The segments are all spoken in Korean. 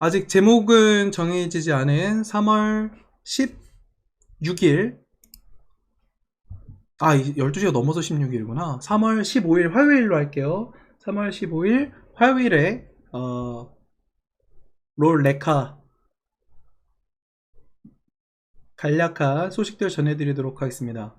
아직 제목은 정해지지 않은 3월 16일 아, 12시가 넘어서 16일이구나. 3월 15일 화요일로 할게요. 3월 15일 화요일에 어, 롤 레카 간략한 소식들 전해드리도록 하겠습니다.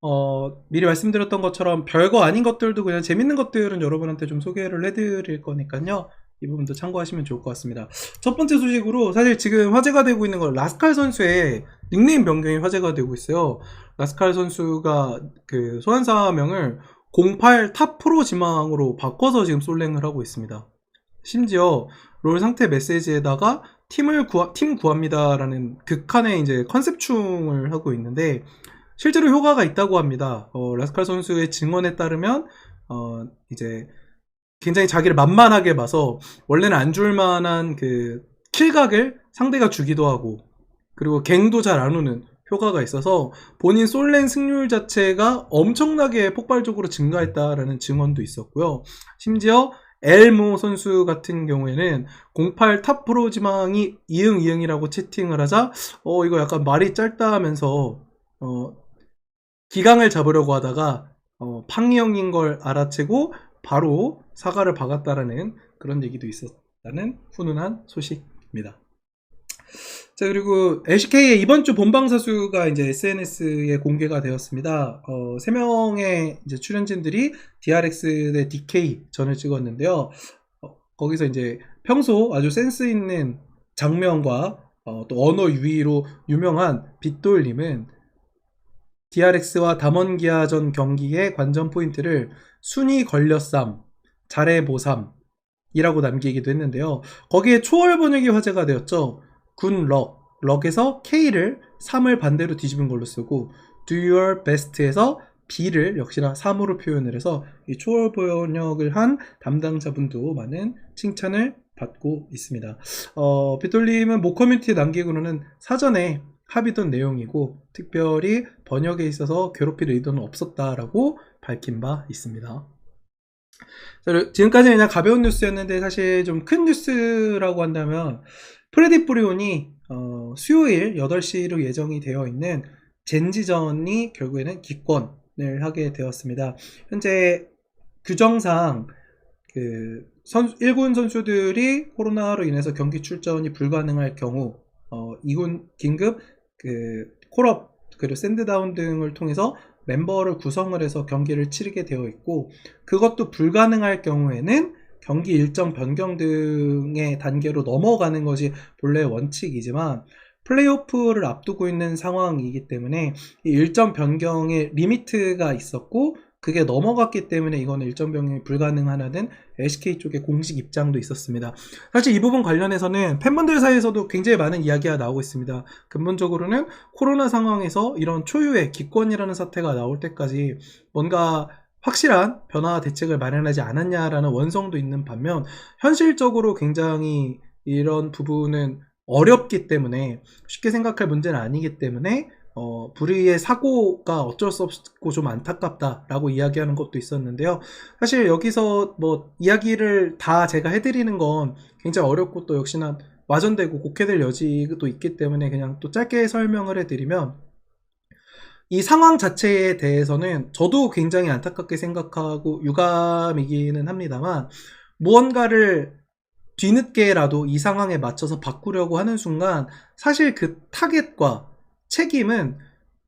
어, 미리 말씀드렸던 것처럼 별거 아닌 것들도 그냥 재밌는 것들은 여러분한테 좀 소개를 해드릴 거니까요. 이 부분도 참고하시면 좋을 것 같습니다. 첫 번째 소식으로 사실 지금 화제가 되고 있는 건 라스칼 선수의 닉네임 변경이 화제가 되고 있어요. 라스칼 선수가 그 소환사명을 08 탑 프로 지망으로 바꿔서 지금 솔랭을 하고 있습니다. 심지어 롤 상태 메시지에다가 팀을 구하, 팀 구합니다라는 극한의 이제 컨셉충을 하고 있는데 실제로 효과가 있다고 합니다. 어, 라스칼 선수의 증언에 따르면 어, 이제 굉장히 자기를 만만하게 봐서 원래는 안 줄 만한 그 킬각을 상대가 주기도 하고 그리고 갱도 잘 안 오는 효과가 있어서 본인 솔랭 승률 자체가 엄청나게 폭발적으로 증가했다라는 증언도 있었고요. 심지어 엘모 선수 같은 경우에는 08 탑 프로 지망이 이응 이응이라고 채팅을 하자 어 이거 약간 말이 짧다 하면서 어 기강을 잡으려고 하다가 어 팡이 형인 걸 알아채고 바로 사과를 박았다라는 그런 얘기도 있었다는 훈훈한 소식입니다. 자 그리고 LCK의 이번 주 본방 사수가 이제 SNS에 공개가 되었습니다. 어, 3명의 이제 출연진들이 DRX 대 DK 전을 찍었는데요. 어, 거기서 이제 평소 아주 센스 있는 장면과 어, 또 언어 유희로 유명한 빗돌님은 DRX와 담원기아전 경기의 관전 포인트를 순위 걸렸삼, 잘해보삼, 이라고 남기기도 했는데요. 거기에 초월 번역이 화제가 되었죠. 군 럭, 럭에서 K를 3을 반대로 뒤집은 걸로 쓰고 do your best에서 B를 역시나 3으로 표현을 해서 이 초월 번역을 한 담당자분도 많은 칭찬을 받고 있습니다. 어, 비톨님은 모 커뮤니티에 남기고는 사전에 합의던 내용이고 특별히 번역에 있어서 괴롭힐 의도는 없었다라고 밝힌 바 있습니다. 자, 지금까지는 그냥 가벼운 뉴스였는데 사실 좀 큰 뉴스라고 한다면 프레디 프리온이 어, 수요일 8시로 예정이 되어 있는 젠지전이 결국에는 기권을 하게 되었습니다. 현재 규정상 그 선, 1군 선수들이 코로나로 인해서 경기 출전이 불가능할 경우 어, 2군 긴급 그 콜업 그리고 샌드다운 등을 통해서 멤버를 구성을 해서 경기를 치르게 되어 있고 그것도 불가능할 경우에는 경기 일정 변경 등의 단계로 넘어가는 것이 본래 원칙이지만 플레이오프를 앞두고 있는 상황이기 때문에 이 일정 변경에 리미트가 있었고 그게 넘어갔기 때문에 이거는 일정 변경이 불가능하다는 LCK 쪽의 공식 입장도 있었습니다. 사실 이 부분 관련해서는 팬분들 사이에서도 굉장히 많은 이야기가 나오고 있습니다. 근본적으로는 코로나 상황에서 이런 초유의 기권이라는 사태가 나올 때까지 뭔가 확실한 변화 대책을 마련하지 않았냐라는 원성도 있는 반면 현실적으로 굉장히 이런 부분은 어렵기 때문에 쉽게 생각할 문제는 아니기 때문에 어, 불의의 사고가 어쩔 수 없고 좀 안타깝다라고 이야기하는 것도 있었는데요. 사실 여기서 뭐 이야기를 다 제가 해드리는 건 굉장히 어렵고 또 역시나 와전되고 곡해될 여지도 있기 때문에 그냥 또 짧게 설명을 해드리면 이 상황 자체에 대해서는 저도 굉장히 안타깝게 생각하고 유감이기는 합니다만 무언가를 뒤늦게라도 이 상황에 맞춰서 바꾸려고 하는 순간 사실 그 타겟과 책임은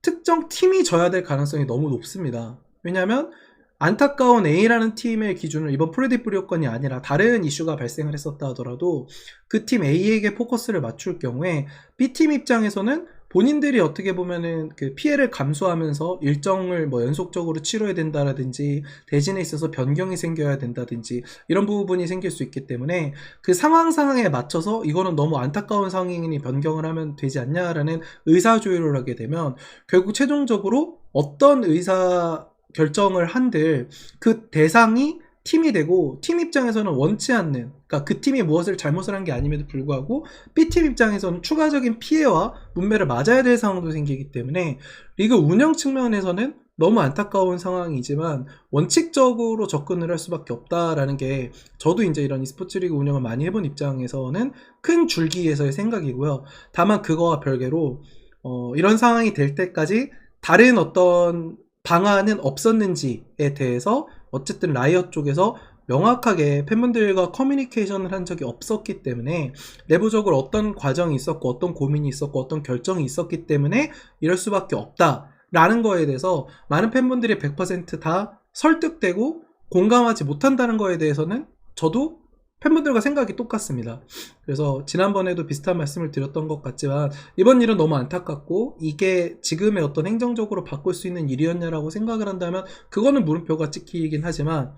특정 팀이 져야 될 가능성이 너무 높습니다. 왜냐하면 안타까운 A라는 팀의 기준을 이번 프레디 프리오건이 아니라 다른 이슈가 발생을 했었다 하더라도 그 팀 A에게 포커스를 맞출 경우에 B팀 입장에서는 본인들이 어떻게 보면은 그 피해를 감수하면서 일정을 뭐 연속적으로 치러야 된다라든지 대진에 있어서 변경이 생겨야 된다든지 이런 부분이 생길 수 있기 때문에 그 상황 상황에 맞춰서 이거는 너무 안타까운 상황이니 변경을 하면 되지 않냐라는 의사 조율을 하게 되면 결국 최종적으로 어떤 의사 결정을 한들 그 대상이 팀이 되고 팀 입장에서는 원치 않는 그러니까 그 팀이 무엇을 잘못을 한 게 아님에도 불구하고 B팀 입장에서는 추가적인 피해와 문매를 맞아야 될 상황도 생기기 때문에 리그 운영 측면에서는 너무 안타까운 상황이지만 원칙적으로 접근을 할 수밖에 없다라는 게 저도 이제 이런 e스포츠 리그 운영을 많이 해본 입장에서는 큰 줄기에서의 생각이고요. 다만 그거와 별개로 어, 이런 상황이 될 때까지 다른 어떤 방안은 없었는지에 대해서 어쨌든 라이엇 쪽에서 명확하게 팬분들과 커뮤니케이션을 한 적이 없었기 때문에 내부적으로 어떤 과정이 있었고 어떤 고민이 있었고 어떤 결정이 있었기 때문에 이럴 수밖에 없다 라는 거에 대해서 많은 팬분들이 100%다 설득되고 공감하지 못한다는 거에 대해서는 저도 팬분들과 생각이 똑같습니다. 그래서 지난번에도 비슷한 말씀을 드렸던 것 같지만 이번 일은 너무 안타깝고 이게 지금의 어떤 행정적으로 바꿀 수 있는 일이었냐라고 생각을 한다면 그거는 물음표가 찍히긴 하지만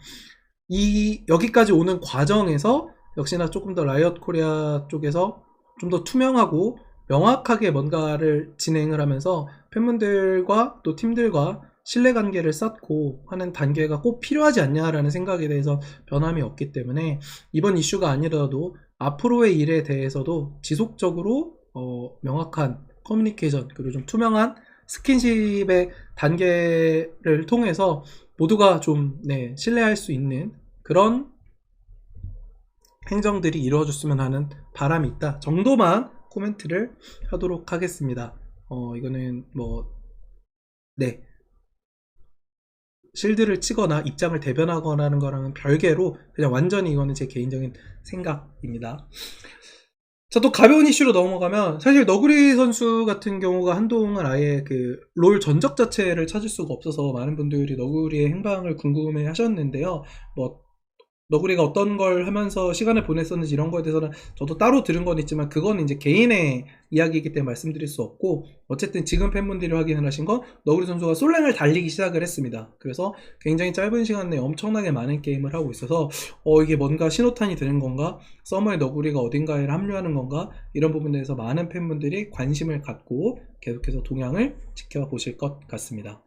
이 여기까지 오는 과정에서 역시나 조금 더 라이엇 코리아 쪽에서 좀 더 투명하고 명확하게 뭔가를 진행을 하면서 팬분들과 또 팀들과 신뢰관계를 쌓고 하는 단계가 꼭 필요하지 않냐라는 생각에 대해서 변함이 없기 때문에 이번 이슈가 아니라도 앞으로의 일에 대해서도 지속적으로 어, 명확한 커뮤니케이션 그리고 좀 투명한 스킨십의 단계를 통해서 모두가 좀 네, 신뢰할 수 있는 그런 행정들이 이루어졌으면 하는 바람이 있다 정도만 코멘트를 하도록 하겠습니다. 어, 이거는 뭐, 네. 실드를 치거나 입장을 대변하거나 하는 거랑은 별개로 그냥 완전히 이거는 제 개인적인 생각입니다. 자, 또 가벼운 이슈로 넘어가면 사실 너구리 선수 같은 경우가 한동안 아예 그 롤 전적 자체를 찾을 수가 없어서 많은 분들이 너구리의 행방을 궁금해 하셨는데요. 뭐 너구리가 어떤 걸 하면서 시간을 보냈었는지 이런 거에 대해서는 저도 따로 들은 건 있지만 그건 이제 개인의 이야기이기 때문에 말씀드릴 수 없고 어쨌든 지금 팬분들이 확인을 하신 건 너구리 선수가 솔랭을 달리기 시작을 했습니다. 그래서 굉장히 짧은 시간 내에 엄청나게 많은 게임을 하고 있어서 어 이게 뭔가 신호탄이 되는 건가 서머의 너구리가 어딘가에 합류하는 건가 이런 부분에 대해서 많은 팬분들이 관심을 갖고 계속해서 동향을 지켜보실 것 같습니다.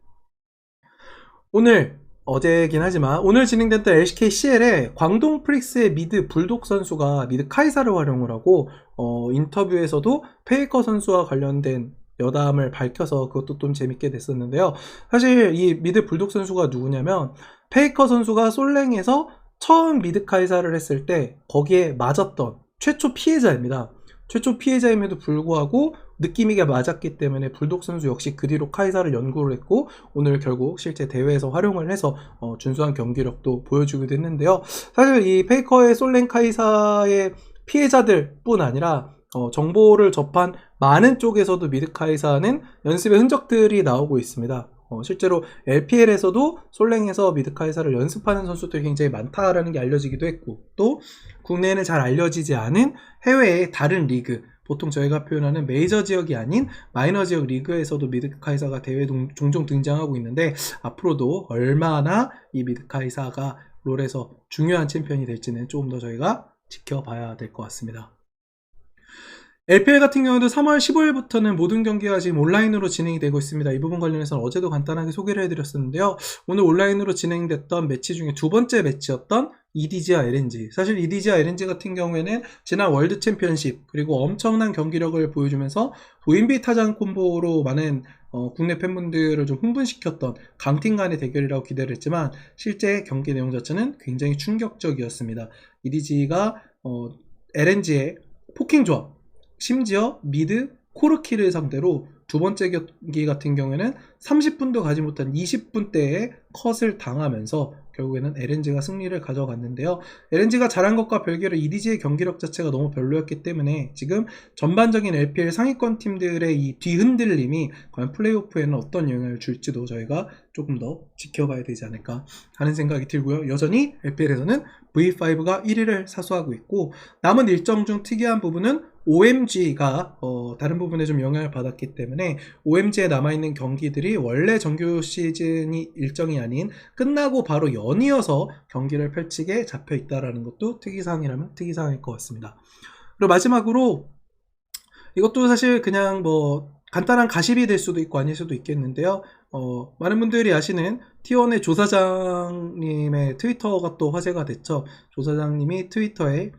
오늘 어제긴 하지만 오늘 진행됐던 LCK CL에 광동 프릭스의 미드 불독 선수가 미드 카이사를 활용을 하고 어, 인터뷰에서도 페이커 선수와 관련된 여담을 밝혀서 그것도 좀 재밌게 됐었는데요. 사실 이 미드 불독 선수가 누구냐면 페이커 선수가 솔랭에서 처음 미드 카이사를 했을 때 거기에 맞았던 최초 피해자입니다. 최초 피해자임에도 불구하고 느낌이게 맞았기 때문에 불독 선수 역시 그 뒤로 카이사를 연구를 했고 오늘 결국 실제 대회에서 활용을 해서 어, 준수한 경기력도 보여주기도 했는데요. 사실 이 페이커의 솔랭 카이사의 피해자들뿐 아니라 어, 정보를 접한 많은 쪽에서도 미드 카이사는 연습의 흔적들이 나오고 있습니다. 어, 실제로 LPL에서도 솔랭에서 미드카이사를 연습하는 선수들이 굉장히 많다라는 게 알려지기도 했고 또 국내에는 잘 알려지지 않은 해외의 다른 리그 보통 저희가 표현하는 메이저 지역이 아닌 마이너 지역 리그에서도 미드카이사가 대회 동, 종종 등장하고 있는데 앞으로도 얼마나 이 미드카이사가 롤에서 중요한 챔피언이 될지는 조금 더 저희가 지켜봐야 될 것 같습니다. LPL 같은 경우도 3월 15일부터는 모든 경기가 지금 온라인으로 진행이 되고 있습니다. 이 부분 관련해서는 어제도 간단하게 소개를 해드렸었는데요. 오늘 온라인으로 진행됐던 매치 중에 두 번째 매치였던 EDG와 LNG. 사실 EDG와 LNG 같은 경우에는 지난 월드 챔피언십 그리고 엄청난 경기력을 보여주면서 도인비 타장 콤보로 많은 어, 국내 팬분들을 좀 흥분시켰던 강팀 간의 대결이라고 기대를 했지만 실제 경기 내용 자체는 굉장히 충격적이었습니다. EDG가 어, LNG의 포킹 조합 심지어 미드 코르키를 상대로 두 번째 경기 같은 경우에는 30분도 가지 못한 20분대의 컷을 당하면서 결국에는 LNG가 승리를 가져갔는데요. LNG가 잘한 것과 별개로 EDG의 경기력 자체가 너무 별로였기 때문에 지금 전반적인 LPL 상위권 팀들의 이 뒤흔들림이 과연 플레이오프에는 어떤 영향을 줄지도 저희가 조금 더 지켜봐야 되지 않을까 하는 생각이 들고요. 여전히 LPL에서는 V5가 1위를 사수하고 있고 남은 일정 중 특이한 부분은 OMG가 어, 다른 부분에 좀 영향을 받았기 때문에 OMG에 남아있는 경기들이 원래 정규 시즌이 일정이 아닌 끝나고 바로 연이어서 경기를 펼치게 잡혀 있다라는 것도 특이사항이라면 특이사항일 것 같습니다. 그리고 마지막으로 이것도 사실 그냥 뭐 간단한 가십이 될 수도 있고 아닐 수도 있겠는데요. 어, 많은 분들이 아시는 T1의 조사장님의 트위터가 또 화제가 됐죠. 조사장님이 트위터에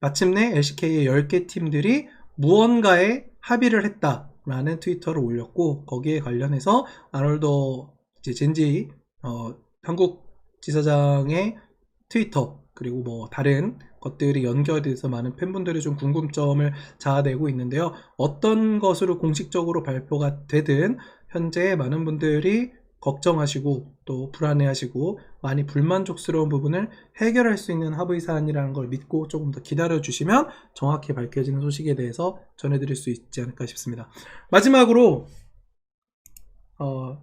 마침내 LCK의 10개 팀들이 무언가에 합의를 했다라는 트위터를 올렸고 거기에 관련해서 아놀더 이제 젠지 어, 한국 지사장의 트위터 그리고 뭐 다른 것들이 연결돼서 많은 팬분들이 좀 궁금점을 자아내고 있는데요. 어떤 것으로 공식적으로 발표가 되든 현재 많은 분들이 걱정하시고 또 불안해하시고 많이 불만족스러운 부분을 해결할 수 있는 합의 사안이라는 걸 믿고 조금 더 기다려 주시면 정확히 밝혀지는 소식에 대해서 전해드릴 수 있지 않을까 싶습니다. 마지막으로 어,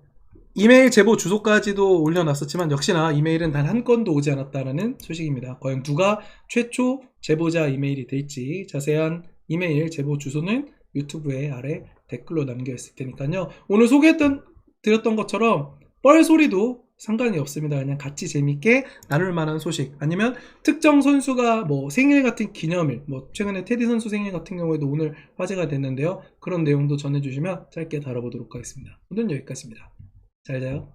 이메일 제보 주소까지도 올려놨었지만 역시나 이메일은 단 한 건도 오지 않았다는 소식입니다. 과연 누가 최초 제보자 이메일이 될지 자세한 이메일 제보 주소는 유튜브에 아래 댓글로 남겨 있을 테니까요. 오늘 소개했던 드렸던 것처럼 뻘 소리도 상관이 없습니다. 그냥 같이 재밌게 나눌 만한 소식 아니면 특정 선수가 뭐 생일 같은 기념일 뭐 최근에 테디 선수 생일 같은 경우에도 오늘 화제가 됐는데요. 그런 내용도 전해주시면 짧게 다뤄보도록 하겠습니다. 오늘은 여기까지입니다. 잘 자요.